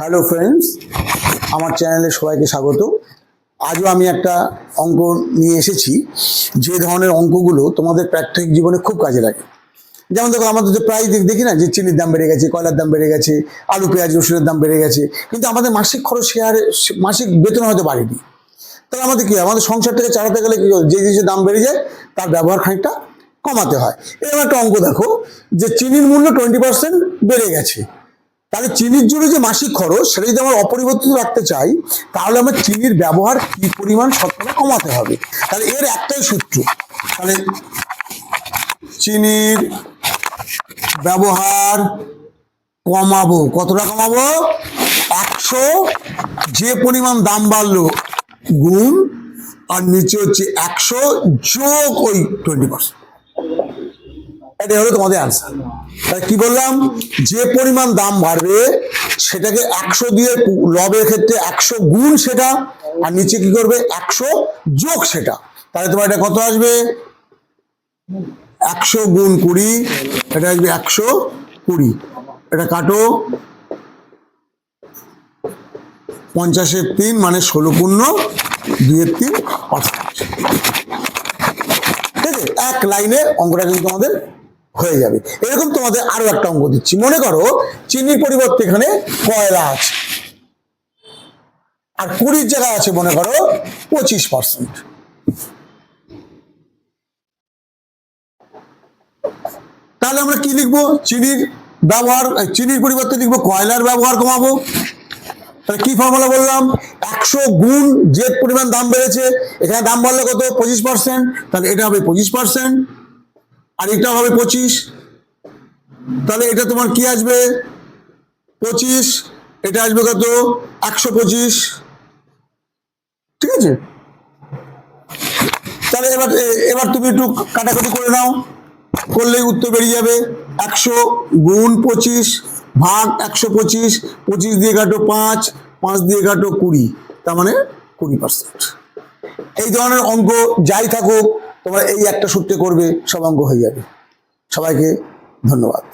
Hello friends আমার চ্যানেলে সবাইকে স্বাগত। আজও আমি একটা অঙ্ক নিয়ে এসেছি। যে ধরনের অঙ্কগুলো তোমাদের প্রাত্যহিক জীবনে খুব কাজে লাগে। যেমন দেখো আমাদের তো প্রায় দেখ- না যে চিনির দাম বেড়ে গেছে, কয়লার দাম বেড়ে গেছে, আলু, পেঁয়াজ, রসুনের দাম বেড়ে গেছে। কিন্তু আমাদের মাসিক খরচ সে- মাসিক বেতন হয়তো বাড়েনি। তাহলে আমাদের কি? আমাদের সংসারটাকে চালাতে গেলে কি? যে জিনিসের দাম বেড়ে যায়, তার ব্যবহার খানিকটা কমাতে হয়। এরকম একটা অঙ্ক দেখো, যে চিনির মূল্য টোয়েন্টি পার্সেন্ট বেড়ে গেছে। তাহলে চিনির জন্য যে মাসিক খরচ সেটা যদি আমরা অপরিবর্তিত রাখতে চাই, তাহলে আমার চিনির ব্যবহার কি পরিমাণ শতকরা কমাতে হবে? তাহলে এর একটাই সূত্র। তাহলে চিনির ব্যবহার কমাবো। কতটা কমাবো? একশো যে পরিমাণ দাম বাড়লো গুণ, আর নিচে হচ্ছে একশো যোগ ওই টোয়েন্টি পার্সেন্ট এটাই হলো তোমাদের অ্যান্সার তাহলে কি বললাম? যে পরিমাণ দাম বাড়বে, সেটাকে একশো দিয়ে লবের ক্ষেত্রে একশো গুণ সেটা, আর নিচে কি করবে? একশো যোগ সেটা। তাহলে তোমার এটা কত আসবে? একশো গুণ কুড়ি, এটা আসবে একশো কুড়ি। এটা কাটো। পঞ্চাশের তিন মানে ষোলো পূর্ণ দুইয়ের তিন পার্সেন্ট ঠিক আছে? এক লাইনে অঙ্কটা কিন্তু তোমাদের হয়ে যাবে। এরকম তোমাদের আরও একটা অঙ্ক দিচ্ছি। মনে করো চিনির পরিবর্তে এখানে কয়লা আছে। আর কুড়ির জায়গায় আছে মনে করো পঁচিশ পার্সেন্ট তাহলে আমরা কি লিখব? চিনির ব্যবহার চিনির পরিবর্তে লিখব কয়লার ব্যবহার কমাবো। তাহলে কি ফর্মুলা বললাম? একশো গুণ যে পরিমাণ দাম বেড়েছে। এখানে দাম বাড়লে কত? পঁচিশ পার্সেন্ট তাহলে এটা হবে পঁচিশ পার্সেন্ট আর এটা হবে পঁচিশ। তাহলে এটা তোমার কি আসবে? পঁচিশ, এটা আসবে কত? একশো পঁচিশ। ঠিক আছে? তাহলে এবার এবার তুমি একটু কাটাকাটি করে নাও। করলেই উত্তর বেরিয়ে যাবে। একশো গুণ পঁচিশ ভাগ একশো পঁচিশ পঁচিশ দিয়ে কাটো পাঁচ পাঁচ দিয়ে কাটো কুড়ি। তার মানে কুড়ি পার্সেন্ট এই ধরনের অঙ্ক যাই থাকুক তোমরা এই একটা সূত্রে করবে সবাঙ্গ হয়ে যাবে। সবাইকে ধন্যবাদ।